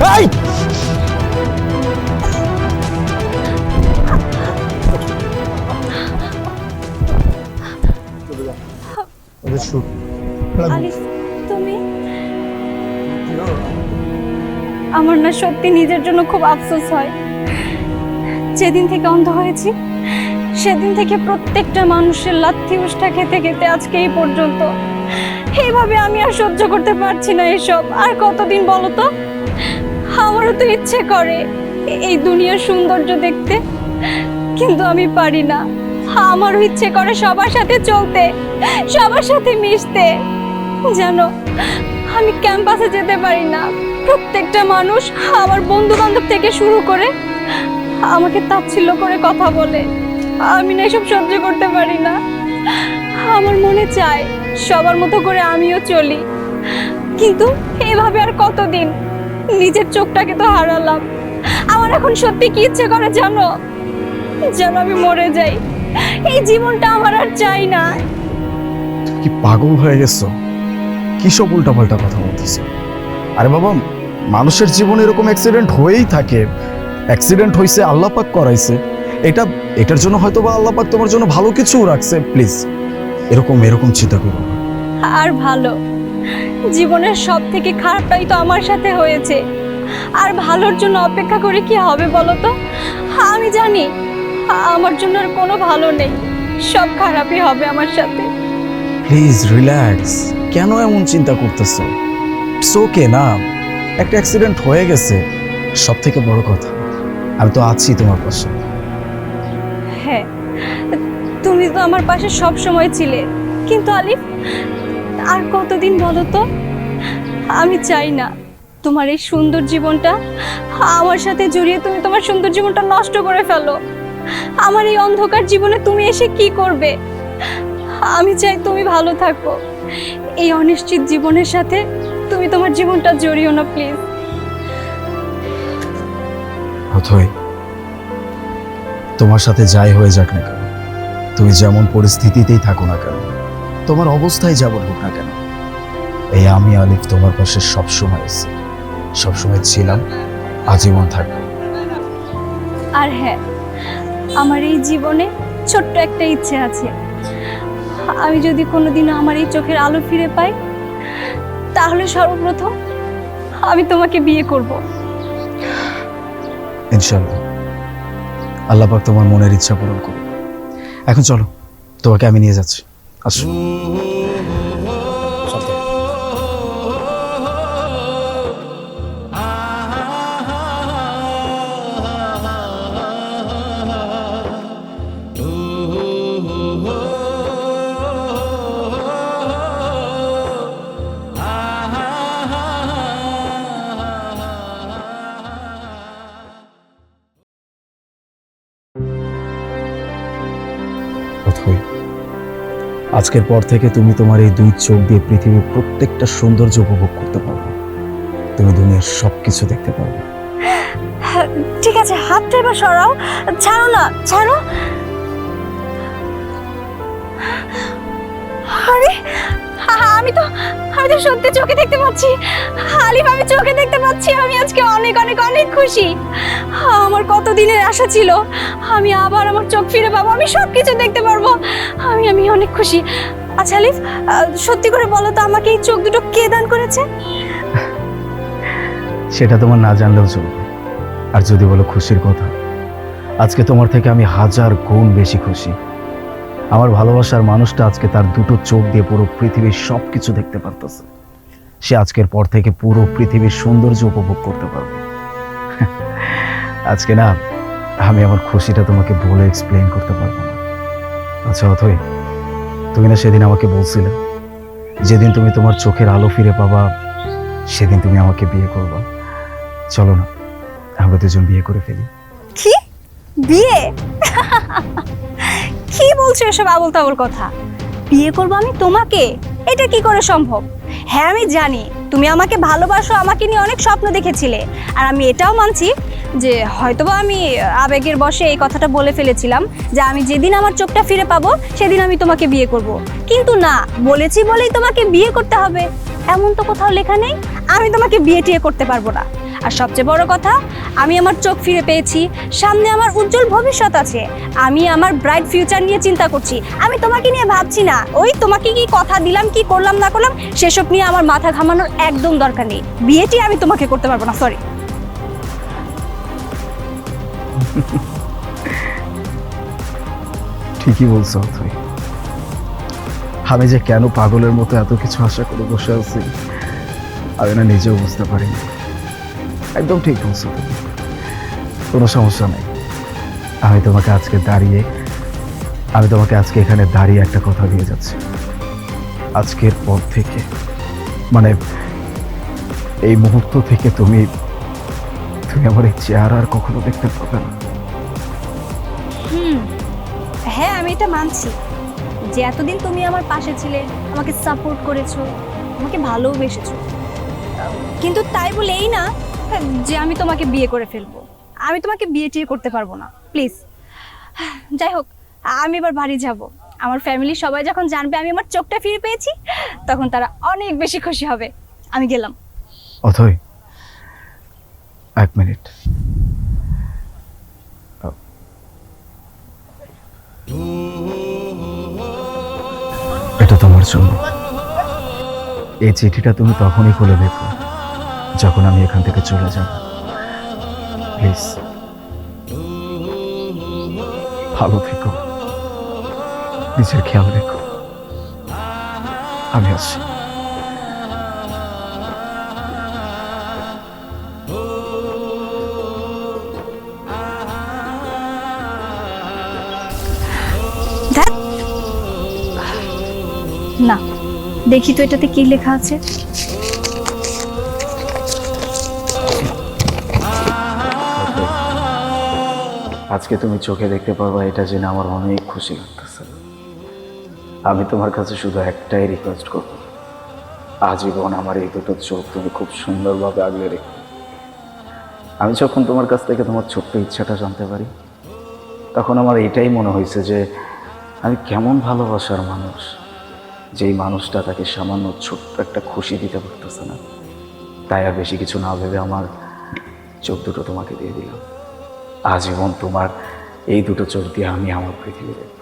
এই! তুমি? আমার না সত্যি নিজের জন্য খুব আফসোস হয়। যেদিন থেকে অন্ধ হয়েছি সেদিন থেকে প্রত্যেকটা মানুষের লাথি উষ্ঠা খেতে খেতে আজকে এই পর্যন্ত। এইভাবে আমি আর সহ্য করতে পারছি না এসব। আর কতদিন বলো তো? আমারও তো ইচ্ছে করে এই দুনিয়ার সৌন্দর্য দেখতে, কিন্তু আমি পারি না। আমারও ইচ্ছে করে সবার সাথে চলতে, সবার সাথে মিশতে। জানো আমি ক্যাম্পাসে যেতে পারি না। প্রত্যেকটা মানুষ আমার বন্ধু বান্ধব থেকে শুরু করে আমাকে তাচ্ছিল্য করে কথা বলে। আমি না এসব সহ্য করতে পারি না। আমার মনে চায় সবার মতো করে আমিও চলি। কিন্তু এভাবে আর কতদিন? নিজের চোখটাকে তো হারালাম। আমার এখন সত্যি কি ইচ্ছে করে জানো? যেন আমি মরে যাই। এই জীবনটা আমার আর চাই না। কি পাগল হয়ে গেছো? কি সব উল্টাপাল্টা কথা বলতেছো? আরে বাবা মানুষের জীবনে এরকম অ্যাক্সিডেন্ট হয়েই থাকে। অ্যাক্সিডেন্ট হয়েছে আল্লাহ পাক করাইছে। এটা এটার জন্য হয়তো বা আল্লাহ পাক তোমার জন্য ভালো কিছু রাখছে। প্লিজ এরকম এরকম চিন্তা করো আর ভালো। জীবনের সব থেকে খারাপটাই তো আমার সাথে হয়েছে। আর ভালোর জন্য অপেক্ষা করে কি হবে বলো তো? আমি জানি আমার জন্য আর কোনো ভালো নেই। সব খারাপই হবে আমার সাথে। প্লিজ রিল্যাক্স কেন এমন চিন্তা করতেছো? ওকে না? একটা অ্যাক্সিডেন্ট হয়ে গেছে। সব থেকে বড় কথা আমি তো আছি তোমার পাশে। হ্যাঁ তুমি তো আমার পাশে সব সময় ছিলে। কিন্তু আলিফ আর কতদিন বলো তো? আমি চাই না তোমার এই সুন্দর জীবনটা আমার সাথে জড়িয়ে তুমি তোমার সুন্দর জীবনটা নষ্ট করে ফেলো। আমার এই অন্ধকার জীবনে তুমি এসে কি করবে? আমি চাই তুমি ভালো থাকো। এই অনিশ্চিত জীবনের সাথে তুমি তোমার জীবনটা জড়িও না, প্লিজ। তোমার সাথে যাই হয়ে যাক না কেন, তুমি যেমন পরিস্থিতিতেই থাকো না কেন তোমার অবস্থায় যেমন হোক না কেন? এই আমি আলিফ তোমার পাশে সবসময় আছি। সবসময় ছিলাম আজীবন থাকব। আর হ্যাঁ আমার এই জীবনে ছোট্ট একটা ইচ্ছে আছে। আমি যদি কোনোদিনও আমার এই চোখের আলো ফিরে পাই তাহলে সর্বপ্রথম আমি তোমাকে বিয়ে করব। ইনশাআল্লাহ। আল্লাহ পাক তোমার মনের ইচ্ছা পূরণ করুন এখন চলো তোমাকে আমি নিয়ে যাচ্ছি। আসুন আজকের পর থেকে তুমি তোমার এই দুই চোখ দিয়ে পৃথিবীর প্রত্যেকটা সৌন্দর্য উপভোগ করতে পারবে। তুমি দুনিয়ার সব কিছু দেখতে পারবে। ঠিক আছে, হাতটা এবার সরাও। ছাড়ো না, ছাড়ো। আরে আমি তো আমি তো সত্যি চোখে দেখতে পাচ্ছি। আলিফ আমি চোখে দেখতে পাচ্ছি। আমি আজকে অনেক অনেক অনেক খুশি। আমার কত দিনের আশা ছিল। আমি আবার আমার চোখ ফিরে পাবো। আমি সব কিছু দেখতে পারব। আমি আমি অনেক খুশি। আচ্ছা আলিফ সত্যি করে বলো তো, আমাকে এই চোখ দুটো কে দান করেছে? সেটা তোমার না জানলেও চলবে। আর যদি বলো খুশির কথা, আজকে তোমার থেকে আমি হাজার গুণ বেশি খুশি। আমার ভালোবাসার মানুষটা আজকে তার দুটো চোখ দিয়ে পুরো পৃথিবীর সব কিছু দেখতে পারতেছে। সে আজকের পর থেকে পুরো পৃথিবীর সৌন্দর্য উপভোগ করতে পারবে। আজকে না, আমি আমার খুশিটা তোমাকে বলে এক্সপ্লেন করতে পারব না। আচ্ছা অথই, তুমি না সেদিন আমাকে বলছিলে, যেদিন তুমি তোমার চোখের আলো ফিরে পাবা, সেদিন তুমি আমাকে বিয়ে করবা। চলো না, আমরা দুজন বিয়ে করে ফেলি। কি? বিয়ে? কি বলছো এসব আবল তাবল কথা? বিয়ে করব আমি তোমাকে? এটা কি করে সম্ভব? হ্যাঁ আমি জানি। তুমি আমাকে ভালোবাসো, আমাকে নিয়ে অনেক স্বপ্ন দেখেছিলে। আর আমি এটাও মানছি যে হয়তোবা আমি আবেগের বশে এই কথাটা বলে ফেলেছিলাম যে আমি যেদিন আমার চোখটা ফিরে পাবো, সেদিন আমি তোমাকে বিয়ে করব। কিন্তু না, বলেছি বলেই তোমাকে বিয়ে করতে হবে। এমন তো কোথাও লেখা নেই। আমি তোমাকে বিয়ে টিয়ে করতে পারব না। আর সবচেয়ে বড় কথা, আমি আমার চোখ ফিরে পেয়েছি। সামনে আমার উজ্জ্বল ভবিষ্যৎ আছে। আমি আমার ব্রাইট ফিউচার নিয়ে চিন্তা করছি। আমি তোমাকে নিয়ে ভাবছি না। ওই তোমাকে কি কথা দিলাম, কি করলাম, না করলাম, সেসব নিয়ে আমার মাথা ঘামানোর একদম দরকার নেই। বিয়েটি আমি তোমাকে করতে পারব না সরি ঠিকই বলছো তুই আমি যে কেন পাগলের মতো এত কিছু আশা করে বসে আছি, আমি না নিজেও বুঝতে পারিনি। একদম ঠিক বলছো। কোনো সমস্যা নেই। আমি তোমাকে আজকে দাঁড়িয়ে, আমি তোমাকে আজকে এখানে দাঁড়িয়ে একটা কথা দিয়ে যাচ্ছি। আজকের পর থেকে মানে এই মুহূর্ত থেকে তুমি তুমি আমার এই চেহারা আর কখনো দেখতে পাবে না। হ্যাঁ আমি এটা মানছি। যে এতদিন তুমি আমার পাশে ছিলে, আমাকে সাপোর্ট করেছ, আমাকে ভালোবেসেছো। কিন্তু তাই বলে এই না যে আমি তোমাকে বিয়ে করে ফেলব। আমি তোমাকে বিয়ে টিয়ে করতে পারব না, প্লিজ। যাই হোক, আমি এবার বাড়ি যাব। আমার ফ্যামিলি সবাই যখন জানবে আমি আমার চোখটা ফিরে পেয়েছি, তখন তারা অনেক বেশি খুশি হবে। আমি গেলাম। অথই, এক মিনিট। এটা তোমার জন্য। এই চিঠিটা তুমি তখনই খুলে দেখো। যখন আমি এখান থেকে চলে যাব, প্লিজ, ভালো থেকো। নিজের খেয়াল রেখো। আমি ধ্যাৎ। না, দেখি তো এটাতে কি লেখা আছে? আজকে তুমি চোখে দেখতে পারবা, এটা জেনে আমার অনেক খুশি লাগতেছে। আমি তোমার কাছে শুধু একটাই রিকোয়েস্ট করব। আজীবন আমার এই দুটো চোখ তুমি খুব সুন্দরভাবে আগলে রেখো। আমি যখন তোমার কাছ থেকে তোমার ছোট্ট ইচ্ছাটা জানতে পারি, তখন আমার এটাই মনে হয়েছে যে আমি কেমন ভালোবাসার মানুষ, যেই মানুষটা তাকে সামান্য ছোট্ট একটা খুশি দিতে পারতেছে না। তাই আর বেশি কিছু না ভেবে আমার চোখ দুটো তোমাকে দিয়ে দিলাম। আজীবন তোমার এই দুটো চোখ দিয়ে আমি আমার পৃথিবী দেখব।